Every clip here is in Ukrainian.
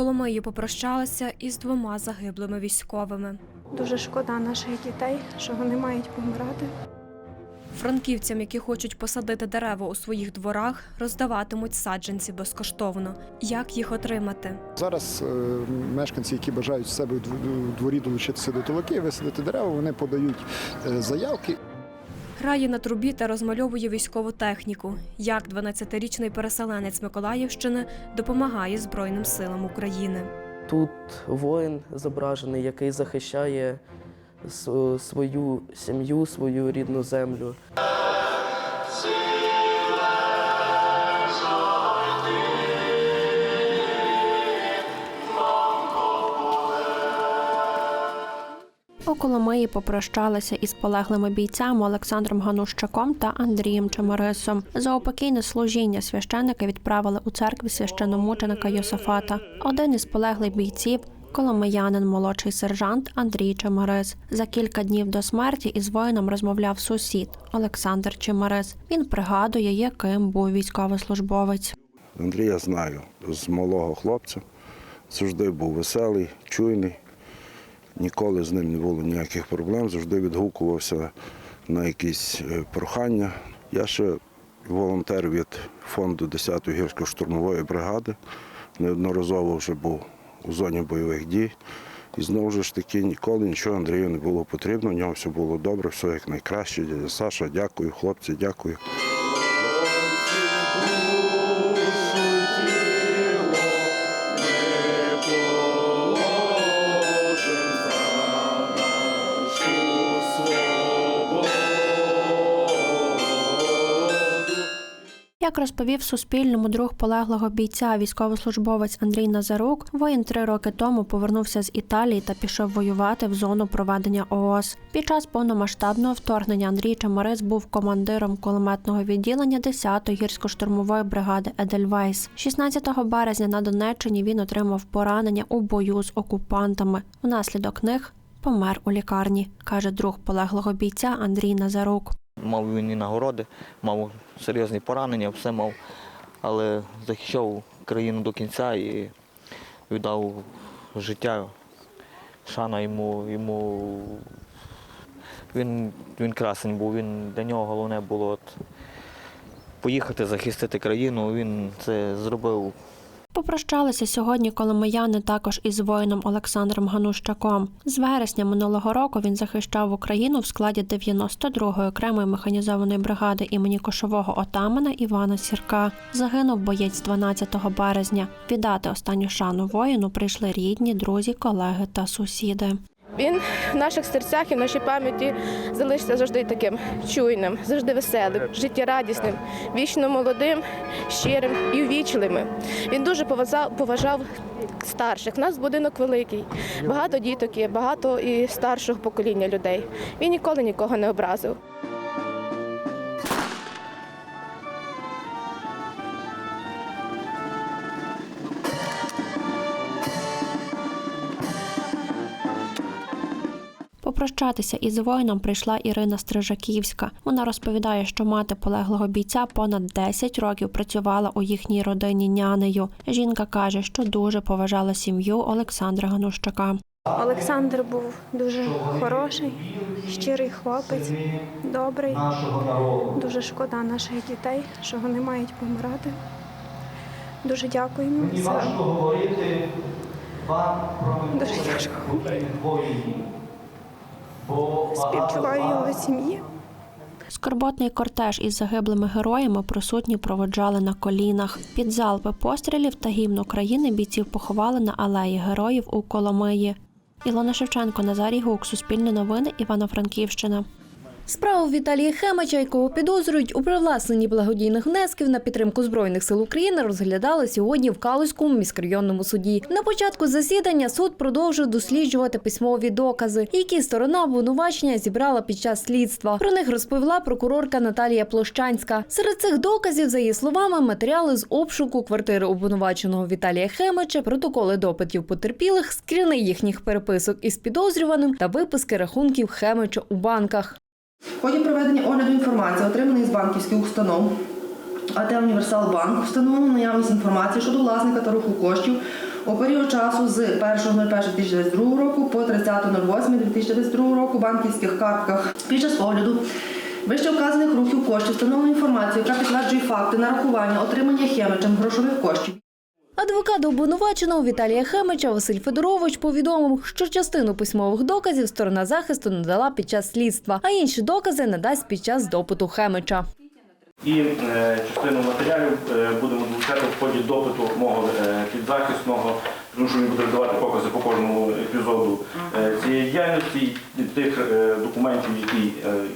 Коломиї попрощалися із двома загиблими військовими. Дуже шкода наших дітей, що вони мають помирати. Франківцям, які хочуть посадити дерева у своїх дворах, роздаватимуть саджанці безкоштовно. Як їх отримати? Зараз е, мешканці, які бажають в себе у дв- дворі долучитися до толоки, висадити дерева, вони подають е, заявки. Грає на трубі та розмальовує військову техніку. Як 12-річний переселенець Миколаївщини допомагає Збройним силам України. Тут воїн зображений, який захищає свою сім'ю, свою рідну землю. У Коломиї попрощалися із полеглими бійцями Олександром Ганущаком та Андрієм Чеморисом. За упокійне служіння священники відправили у церкві священомученика Йосафата. Один із полеглих бійців коломиянин, молодший сержант Андрій Чеморис. За кілька днів до смерті із воїном розмовляв сусід Олександр Чеморис. Він пригадує, яким був військовослужбовець. Андрія знаю з малого хлопця. Завжди був веселий, чуйний. Ніколи з ним не було ніяких проблем, завжди відгукувався на якісь е, прохання. Я ще волонтер від фонду 10-ї гірсько-штурмової бригади. Неодноразово вже був у зоні бойових дій. І знову ж таки ніколи нічого Андрію не було потрібно. У нього все було добре, все як найкраще. Саша, дякую, хлопці, дякую. Як розповів Суспільному друг полеглого бійця, військовослужбовець Андрій Назарук, воїн три роки тому повернувся з Італії та пішов воювати в зону проведення ООС. Під час повномасштабного вторгнення Андрій Чеморис був командиром кулеметного відділення 10-ї гірсько-штурмової бригади Едельвейс. 16 березня на Донеччині він отримав поранення у бою з окупантами. Внаслідок них помер у лікарні, каже друг полеглого бійця Андрій Назарук. Мав він і нагороди, мав серйозні поранення, все мав, але захищав країну до кінця і віддав життя. Шана йому, йому він, він красень був, він, для нього головне було от, поїхати захистити країну. Він це зробив Попрощалися сьогодні коломияни також із воїном Олександром Ганущаком. З вересня минулого року він захищав Україну в складі 92-ї окремої механізованої бригади імені кошового отамана Івана Сірка. Загинув боєць 12 березня. Віддати останню шану воїну прийшли рідні, друзі, колеги та сусіди. Він в наших серцях і в нашій пам'яті залишиться завжди таким чуйним, завжди веселим, життєрадісним, вічно молодим, щирим і ввічливим. Він дуже поважав, поважав старших. У нас будинок великий, багато діток є, багато і старшого покоління людей. Він ніколи нікого не образив. Попрощатися із воїном прийшла Ірина Стрижаківська. Вона розповідає, що мати полеглого бійця понад 10 років працювала у їхній родині нянею. Жінка каже, що дуже поважала сім'ю Олександра Ганущака. Олександр був дуже хороший, щирий хлопець, добрий. Дуже шкода наших дітей, що вони мають помирати. Дуже дякуємо за дуже тяжко. Співчуваю його сім'ї. Скорботний кортеж із загиблими героями присутні проводжали на колінах. Під залпи пострілів та гімн України бійців поховали на алеї героїв у Коломиї. Ілона Шевченко, Назарій Гук, Суспільне новини, Івано-Франківщина. Справу Віталія Хемича, якого підозрюють у привласненні благодійних внесків на підтримку збройних сил України, розглядали сьогодні в Калузькому міськрайонному суді. На початку засідання суд продовжив досліджувати письмові докази, які сторона обвинувачення зібрала під час слідства. Про них розповіла прокурорка Наталія Площанська. Серед цих доказів, за її словами, матеріали з обшуку квартири обвинуваченого Віталія Хемича, протоколи допитів потерпілих, скріни їхніх переписок із підозрюваним та виписки рахунків Хемича у банках. В ході проведення огляду інформації, отриманої з банківських установ, АТ Універсал Банк, встановлено наявність інформації щодо власника та руху коштів у період часу з 1.01.2022 року по 30.08.2022 року в банківських картках під час огляду вище вказаних рухів коштів встановлено інформацію, яка підтверджує факти нарахування отримання хемичем грошових коштів. Адвокат обвинуваченого Віталія Хемича Василь Федорович повідомив, що частину письмових доказів сторона захисту надала під час слідства, а інші докази надасть під час допиту Хемича. І е, частину матеріалів е, будемо долучати в ході допиту мого е, підзахисного, тому що він буде давати покази по кожному епізоду цієї діяльності, тих документів, які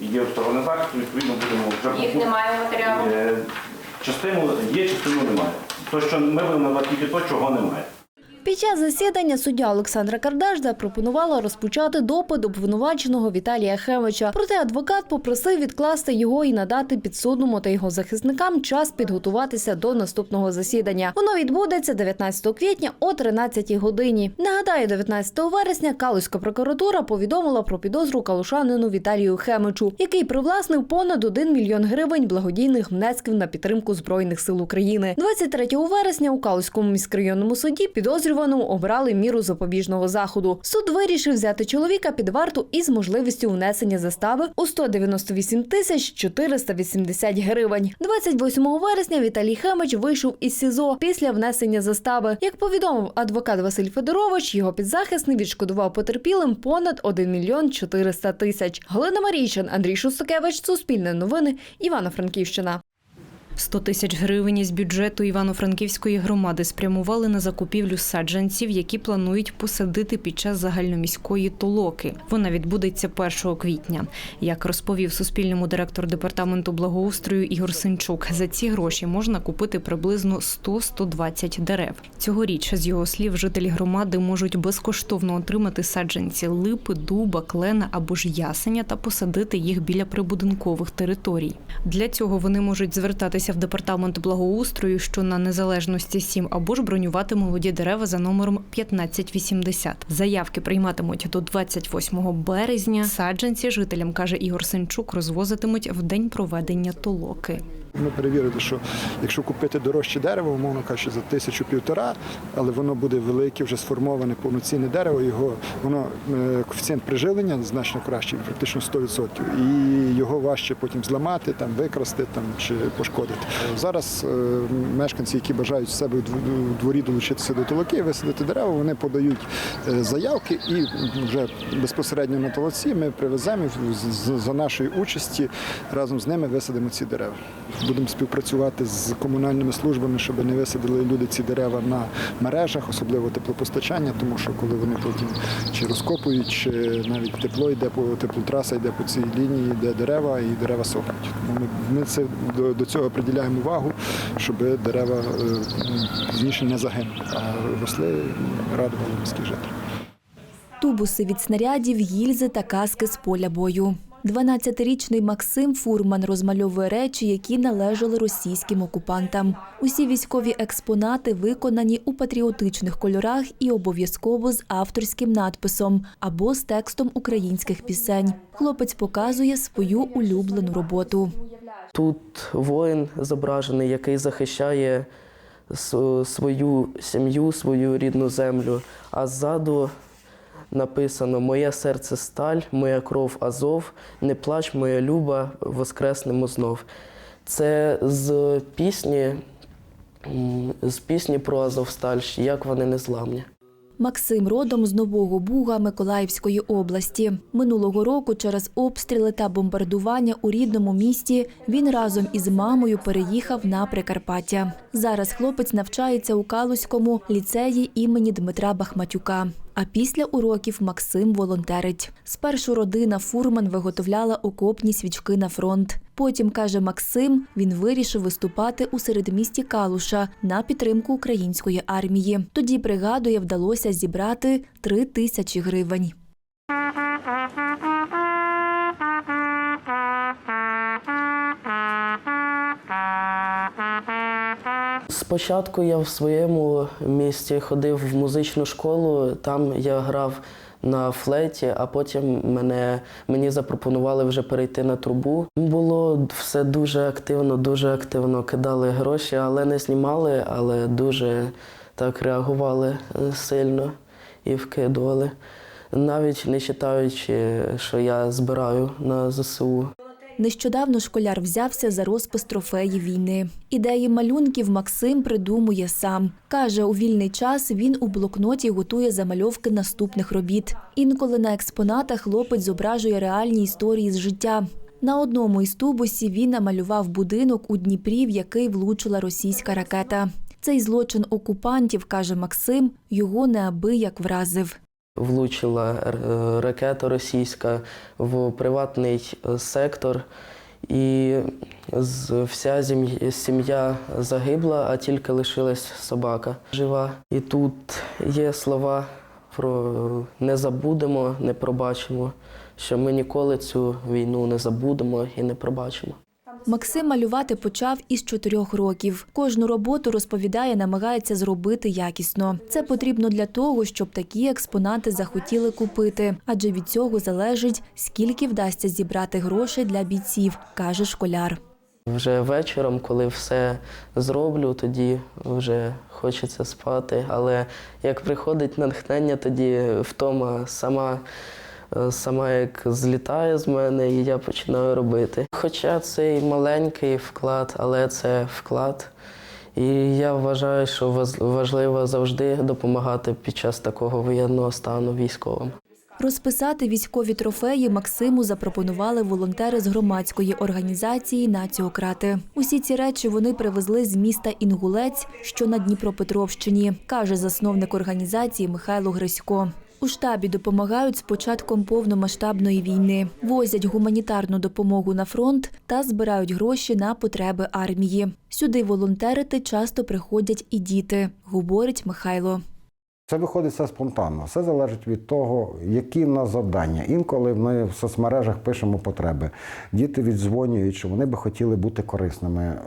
є у сторони захисту, відповідно будемо вже Їх немає матеріалу. Частину є, частину немає. То, що ми будемо тільки то, чого немає. Під час засідання суддя Олександра Кардаш запропонувала розпочати допит обвинуваченого Віталія Хемича. Проте адвокат попросив відкласти його і надати підсудному та його захисникам час підготуватися до наступного засідання. Воно відбудеться 19 квітня о 13 годині. Нагадаю, 19 вересня Калузька прокуратура повідомила про підозру калушанину Віталію Хемичу, який привласнив понад 1 мільйон гривень благодійних внесків на підтримку збройних сил України. 23 вересня у Калузькому міськрайонному суді підозрюваному обрали міру запобіжного заходу. Суд вирішив взяти чоловіка під варту із можливістю внесення застави у 198 тисяч 480 гривень. 28 вересня Віталій Хемич вийшов із СІЗО після внесення застави. Як повідомив адвокат Василь Федорович, його підзахисний відшкодував потерпілим понад 1 мільйон 400 тисяч. Галина Марійчин, Андрій Шустакевич, Суспільне новини, Івано-Франківщина. 100 тисяч гривень із бюджету Івано-Франківської громади спрямували на закупівлю саджанців, які планують посадити під час загальноміської толоки. Вона відбудеться 1 квітня. Як розповів Суспільному директор департаменту благоустрою Ігор Синчук, за ці гроші можна купити приблизно 100-120 дерев. Цьогоріч, з його слів, жителі громади можуть безкоштовно отримати саджанці липи, дуба, клена або ж ясеня та посадити їх біля прибудинкових територій. Для цього вони можуть звертатися в департамент благоустрою, що на незалежності 7, або ж бронювати молоді дерева за номером 1580. Заявки прийматимуть до 28 березня. Саджанці жителям каже Ігор Сенчук, розвозитимуть в день проведення толоки. Ми перевірили, що якщо купити дорожче дерево, умовно кажучи, за тисячу півтора, але воно буде велике, вже сформоване повноцінне дерево, його воно е, коефіцієнт прижилення значно кращий, практично 100%. І його важче потім зламати, там викрасти там чи пошкодити. Зараз е, мешканці, які бажають себе у дворі долучитися до толоки, висадити дерева, вони подають е, заявки і вже безпосередньо на толоці ми привеземо за нашої участі разом з ними висадимо ці дерева. Будемо співпрацювати з комунальними службами, щоб не висадили люди ці дерева на мережах, особливо теплопостачання, тому що коли вони потім чи розкопують, чи навіть тепло йде по теплотраса йде по цій лінії, де дерева, і дерева сохнуть. Ми, ми це до, до цього приділяємо увагу, щоб дерева е, пізніше не загинули, а росли радували міських жителів. Тубуси від снарядів, гільзи та каски з поля бою. 12-річний Максим Фурман розмальовує речі, які належали російським окупантам. Усі військові експонати виконані у патріотичних кольорах і обов'язково з авторським надписом або з текстом українських пісень. Хлопець показує свою улюблену роботу. Тут воїн зображений, який захищає свою сім'ю, свою рідну землю. А ззаду написано Моє серце сталь, моя кров Азов, не плач, моя люба, воскреснемо знов. Це з пісні, з пісні про Азовсталь, як вони незламні. Максим родом з Нового Буга Миколаївської області. Минулого року через обстріли та бомбардування у рідному місті він разом із мамою переїхав на Прикарпаття. Зараз хлопець навчається у Калузькому ліцеї імені Дмитра Бахматюка. А після уроків Максим волонтерить. Спершу родина Фурман виготовляла окопні свічки на фронт. Потім, каже Максим, він вирішив виступати у середмісті Калуша на підтримку української армії. Тоді пригадує, вдалося зібрати три тисячі гривень. Спочатку я в своєму місті ходив в музичну школу, там я грав на флеті, а потім мене, мені запропонували вже перейти на трубу. Було все дуже активно, дуже активно кидали гроші, але не знімали, але дуже так реагували е, сильно і вкидували, навіть не вважаючи, що я збираю на ЗСУ. Нещодавно школяр взявся за розпис трофеїв війни. Ідеї малюнків Максим придумує сам. Каже, у вільний час він у блокноті готує замальовки наступних робіт. Інколи на експонатах хлопець зображує реальні історії з життя. На одному із тубусів він намалював будинок у Дніпрі, в який влучила російська ракета. Цей злочин окупантів, каже Максим, його неабияк вразив. Влучила е, ракета російська в приватний е, сектор, і вся сім'я загибла, а тільки лишилась собака жива. І тут є слова про не забудемо, не пробачимо, що ми ніколи цю війну не забудемо і не пробачимо. Максим малювати почав із чотирьох років. Кожну роботу розповідає, намагається зробити якісно. Це потрібно для того, щоб такі експонати захотіли купити, адже від цього залежить, скільки вдасться зібрати грошей для бійців, каже школяр. Вже вечором, коли все зроблю, тоді вже хочеться спати. Але як приходить натхнення, тоді втома сама, сама як злітає з мене, і я починаю робити. Хоча це і маленький вклад, але це вклад. І я вважаю, що важливо завжди допомагати під час такого воєнного стану військовим. Розписати військові трофеї Максиму запропонували волонтери з громадської організації «Націократи». Усі ці речі вони привезли з міста Інгулець, що на Дніпропетровщині, каже засновник організації Михайло Грисько. У штабі допомагають з початком повномасштабної війни, возять гуманітарну допомогу на фронт та збирають гроші на потреби армії. Сюди волонтерити часто приходять і діти, говорить Михайло. Це виходить все спонтанно. Все залежить від того, які в нас завдання. Інколи ми в соцмережах пишемо потреби. Діти віддзвонюють, що вони би хотіли бути корисними.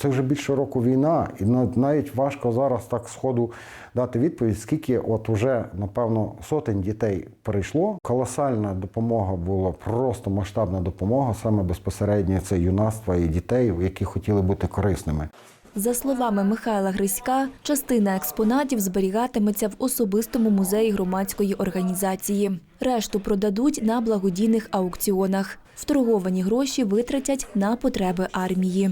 Це вже більше року війна, і навіть важко зараз так сходу дати відповідь, скільки от уже, напевно, сотень дітей прийшло. Колосальна допомога була, просто масштабна допомога, саме безпосередньо це юнацтва і дітей, які хотіли бути корисними. За словами Михайла Гриська, частина експонатів зберігатиметься в особистому музеї громадської організації. Решту продадуть на благодійних аукціонах. Вторговані гроші витратять на потреби армії.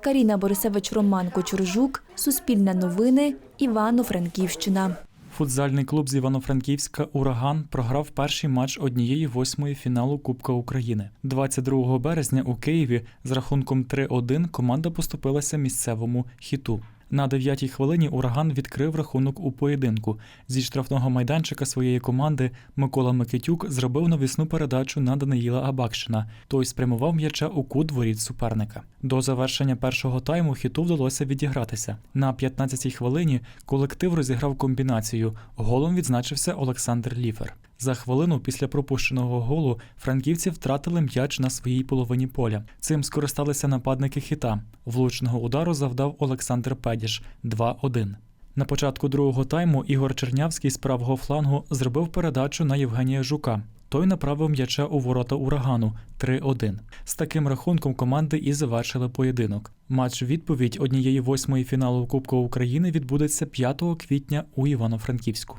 Каріна Борисевич, Роман Кочуржук, Суспільне новини, Івано-Франківщина. Футзальний клуб з Івано-Франківська Ураган програв перший матч однієї восьмої фіналу Кубка України. 22 березня у Києві з рахунком 3-1 команда поступилася місцевому хіту. На 9-й хвилині ураган відкрив рахунок у поєдинку. Зі штрафного майданчика своєї команди Микола Микитюк зробив навісну передачу на Даниїла Абакшина. Той спрямував м'яча у кут воріт суперника. До завершення першого тайму хіту вдалося відігратися. На 15-й хвилині колектив розіграв комбінацію. Голом відзначився Олександр Ліфер. За хвилину після пропущеного голу франківці втратили м'яч на своїй половині поля. Цим скористалися нападники хіта. Влучного удару завдав Олександр Педіш 2-1. На початку другого тайму Ігор Чернявський з правого флангу зробив передачу на Євгенія Жука. Той направив м'яча у ворота урагану 3-1. З таким рахунком команди і завершили поєдинок. Матч відповідь однієї восьмої фіналу Кубку України відбудеться 5 квітня у Івано-Франківську.